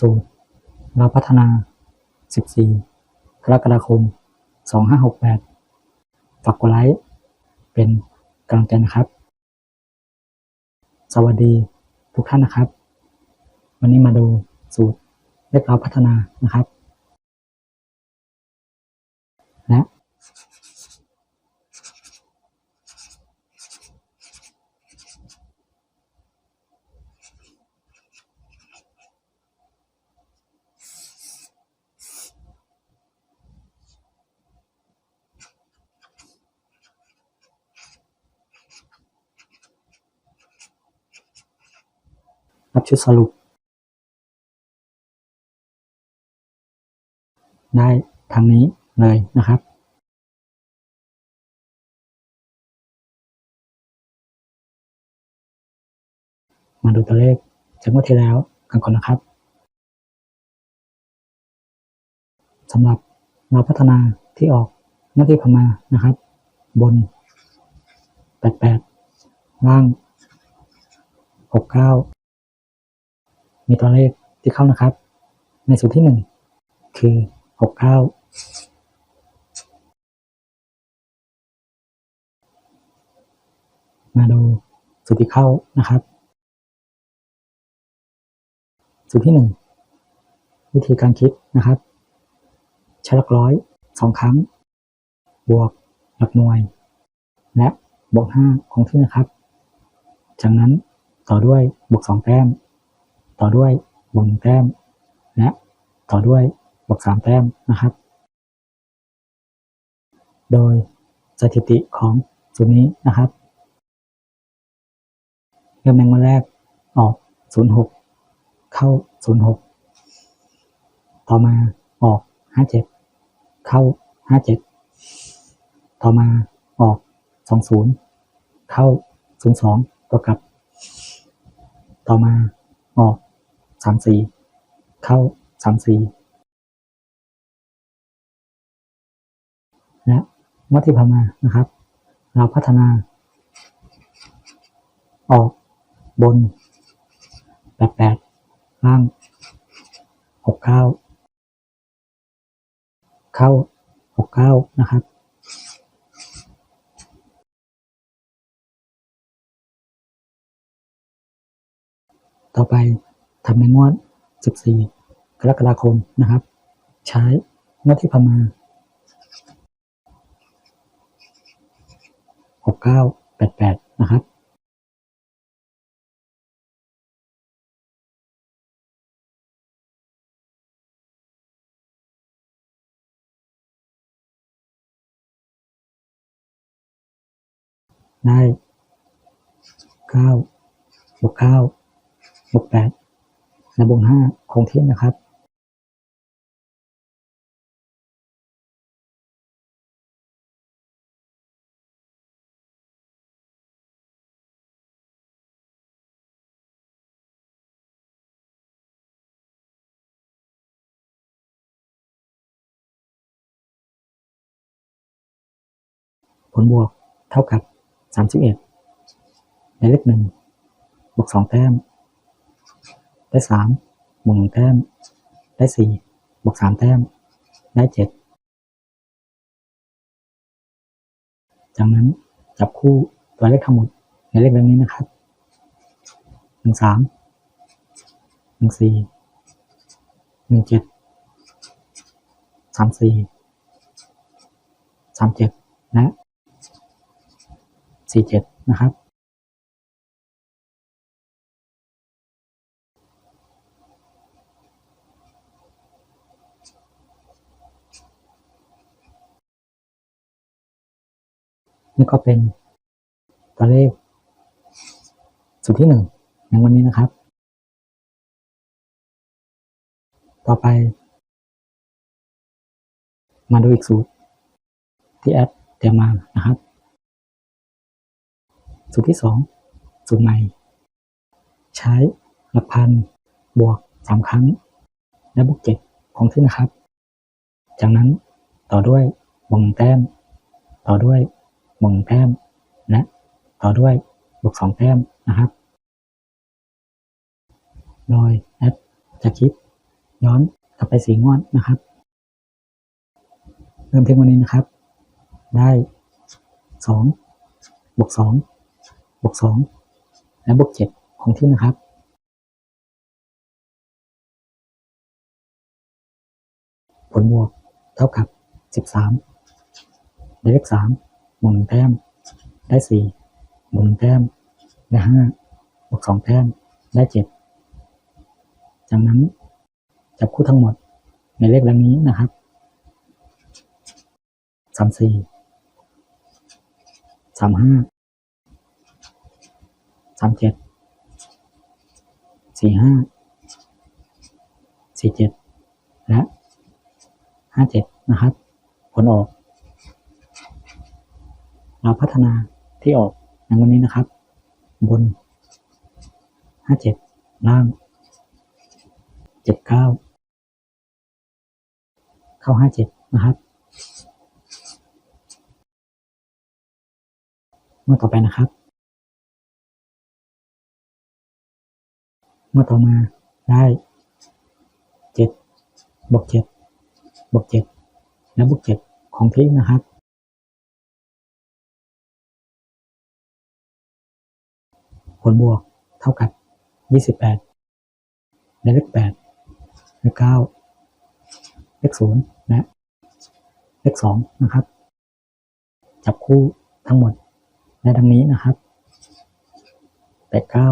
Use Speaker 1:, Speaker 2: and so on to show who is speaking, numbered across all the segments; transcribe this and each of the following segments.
Speaker 1: สูตรเราพัฒนา 14 กรกฎาคม 2568 ฝากกดไลค์ เป็นกำลังใจนะครับ สวัสดีทุกท่านนะครับ วันนี้มาดูสูตรเลขเราพัฒนานะครับ และ ชุดสรุป ได้ทางนี้เลยนะครับมาดูตัวเลขจากงวดที่แล้วกันก่อนนะครับสำหรับเราพัฒนาที่ออกหน้าที่พนมานะครับ บน 88 ล่าง 69 มีตัวเลขที่เข้านะครับ ในสูตรที่หนึ่งคือหกเก้ามาดูสูตรที่เข้านะครับ สูตรที่หนึ่งวิธีการคิดนะครับ ใช้หลักร้อยสองครั้ง บวกหลักหน่วย และบวกห้าคงที่นะครับ จากนั้นต่อด้วยบวกสองแต้ม ต่อด้วยบวกหนึ่งแต้ม และต่อด้วยบวกสามแต้มนะครับ โดยสถิติของสูตรนี้นะครับ เริ่มแมงวันแรกออก 06 เข้า 06 ต่อมาออก 57 เข้า 57 ต่อมาออก 20 เข้า 02 ตัวกลับ ต่อมาามสี่ เข้าสามสี่และมัติพมานะครับ เราพัฒนา ออกบนแปดแปดล่างหกเก้าเข้าหกเก้านะครับต่อไป ทำในงวด 14 กรกฎาคมนะครับ ใช้งวดที่ผ่านมา 6988 นะครับได้เก้าบวกเก้าบวกแปด และบวกห้าคงที่นะครับผลบวกเท่ากับ 31 ในเลขหนึ่งบวกสองแต้ม ได้สามบวกหนึ่งแต้ม ได้สี่บวกสามแต้ม ได้เจ็ดจากนั้นจับคู่ตัวเลขทั้งหมดในเลขดังนี้นะครับหนึ่งสามหนึ่งสี่หนึ่งเจ็ดสามสี่สามเจ็ดและสี่เจ็ดนะครับ นี่ก็เป็นตัวเลขสูตรที่หนึ่งในวันนี้นะครับ ต่อไป มาดูอีกสูตร ที่แอดเตรียมมานะครับ สูตรที่สองสูตรใหม่ ใช้หลักพันบวกสามครั้ง และบวกเจ็ดคงที่นะครับ จากนั้นต่อด้วยบวกหนึ่งแต้ม ต่อด้วย บวกหนึ่งแต้ม และต่อด้วยบวกสองแต้มนะครับ โดยแอดจะคิดย้อนกลับไปสีงวดนะครับเริ่มเพียงวันนี้นะครับ ได้สองบวกสองบวกสองและบวกเจ็ดของที่นะครับผลบวกเท่ากับสิบสามเลขสาม บวกหนึ่งแต้มได้สี่บวกหนึ่งแต้มได้ห้าบวกสองแต้มได้เจ็ดจากนั้นจับคู่ทั้งหมดในเลขดังนี้นะครับสามสี่สามห้าสามเจ็ดสี่ห้าสี่เจ็ดและห้าเจ็ดนะครับ ผลออก เราพัฒนาที่ออกในวันนี้นะครับ บนห้าเจ็ดล่างเจ็ดเก้าเข้าห้าเจ็ดนะครับ เมื่อต่อไปนะครับเมื่อต่อมาได้เจ็ดบวกเจ็ดบวกเจ็ดและบวกเจ็ดของที่นะครับ ผลบวกเท่ากับยี่สิบแปดและเลขแปดเลขเก้าเลขศูนย์และเลขสองนะครับ จับคู่ทั้งหมดและดังนี้นะครับแปดเก้า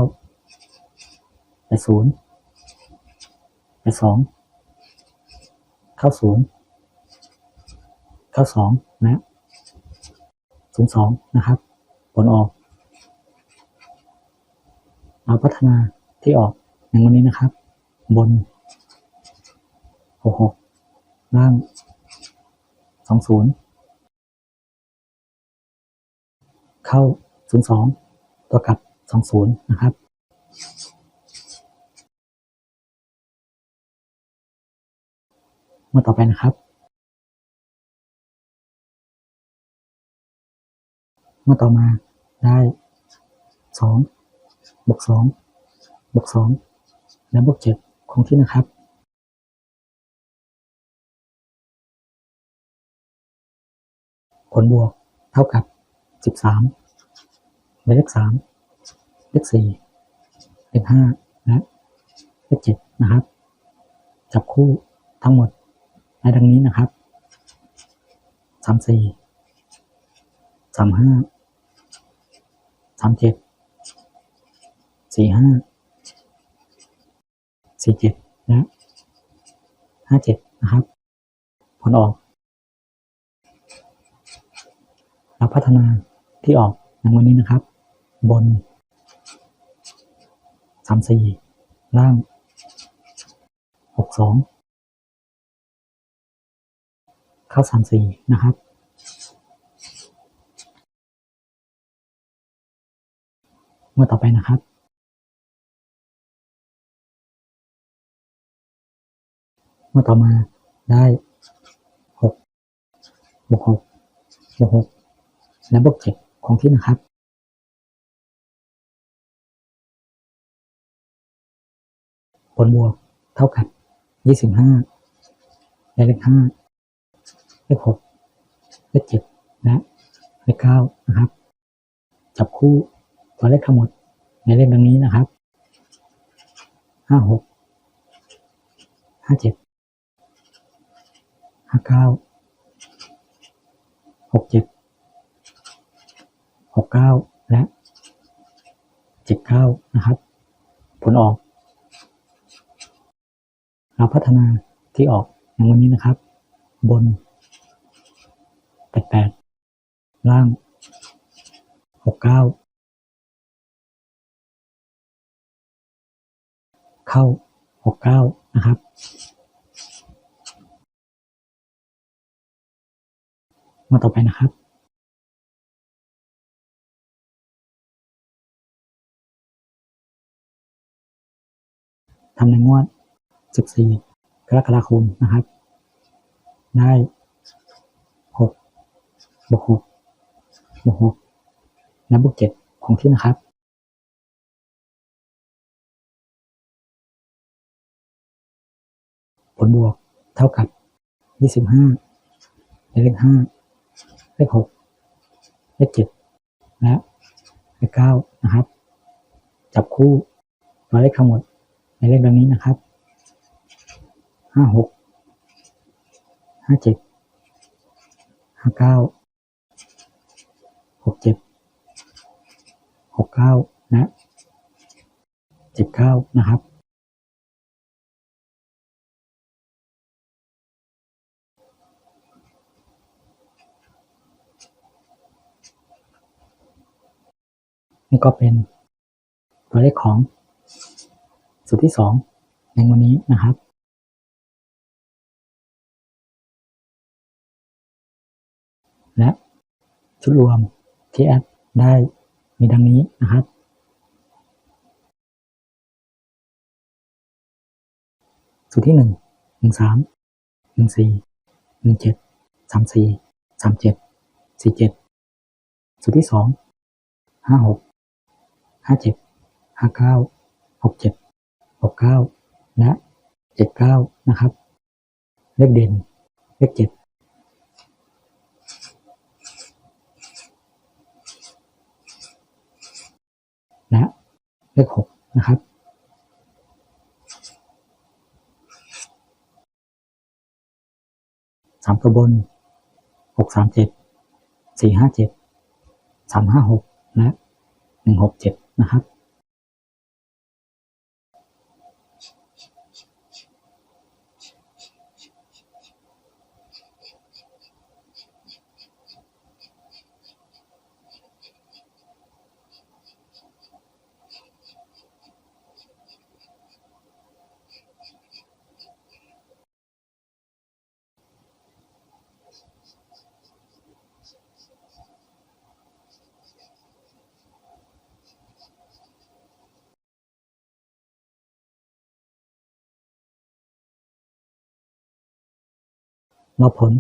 Speaker 1: แปดศูนย์แปดสองเข้าศูนย์เข้าสองและศูนย์สองนะครับ ผลออก เราพัฒนาที่ออกอย่างวันนี้นะครับ บนหกหกล่างสองศูนย์เข้าศูนย์สองตัวกลับสองศูนย์นะครับมื่อต่อไปนะครับเมื่อต่อมาได้สอง บวกสองบวกสองและบวกเจ็ดคงที่นะครับผลบวกเท่ากับสิบสามเลขสามเลขสี่เลขห้าและเลขเจ็ดนะครับ จับคู่ทั้งหมดในดังนี้นะครับสามสี่สามห้าสามเจ็ด สี่ห้าสี่เจ็ดและห้าเจ็ดนะครับ ผลออกเราพัฒนาที่ออกอย่างวันนี้นะครับ บนสามสี่ล่างหกสองเข้าสามสี่นะครับเมื่อต่อไปนะครับ เมื่อต่อมาได้หกบวกหกบวกหกและบวกเจ็ดของที่นะครับผลบวกเท่ากับยี่สิบห้าและเลขห้าเลขหกเลขเจ็ดและเลขเก้านะครับ จับคู่ตัวเลขทั้งหมดในเลขดังนี้นะครับห้าหกห้าเจ็ด ห้าเก้าหกเจ็ดหกเก้าและเจ็ดเก้านะครับ ผลออก เราพัฒนาที่ออกอย่างวันนี้นะครับ บนแปดแปดล่างหกเก้าเข้าหกเก้านะครับ มาต่อไปนะครับทำในงวด 14 กรกฎาคมนะครับ ได้ 6 บวก 6 บวก 6 และบวก 7 ของที่นะครับ ผลบวกเท่ากับ 25 เลข5 เลขหกเลขเจ็ดและเลขเก้านะครับ จับคู่ตัวเลขทั้งหมดในเลขดังนี้นะครับห้าหกห้าเจ็ดห้าเก้าหกเจ็ดหกเก้านะเจ็ดเก้านะครับ นี่ก็เป็นตัวเลขของสูตรที่สองในวันนี้นะครับและชุดรวมที่แอดได้มีดังนี้นะครับ สูตรที่หนึ่งหนึ่งสามหนึ่งสี่หนึ่งเจ็ดสามสี่สามเจ็ดสี่เจ็ดสูตรที่สองห้าหก ห้าเจ็ดห้าเก้าหกเจ็ดหกเก้าและเจ็ดเก้านะครับ เลขเด่น เลขเจ็ดและเลขหกนะครับสามตัวบนหกสามเจ็ดสี่ห้าเจ็ดสามห้าหกและหนึ่งหกเจ็ด นะ รอบผล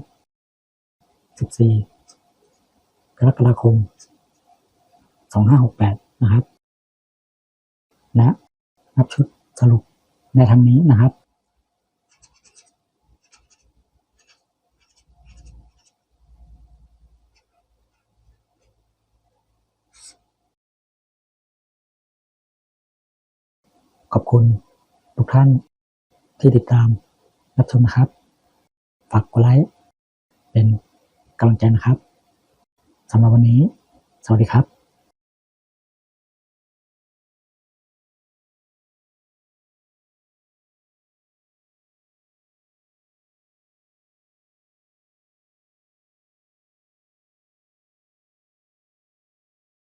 Speaker 1: 14 กรกฎาคม 2568 นะครับและนับชุดสรุปในทางนี้นะครับขอบคุณทุกท่านที่ติดตามรับชมนะครับ ฝากกดไลค์เป็นกำลังใจนะครับสำหรับวันนี้ สวัสดีครับ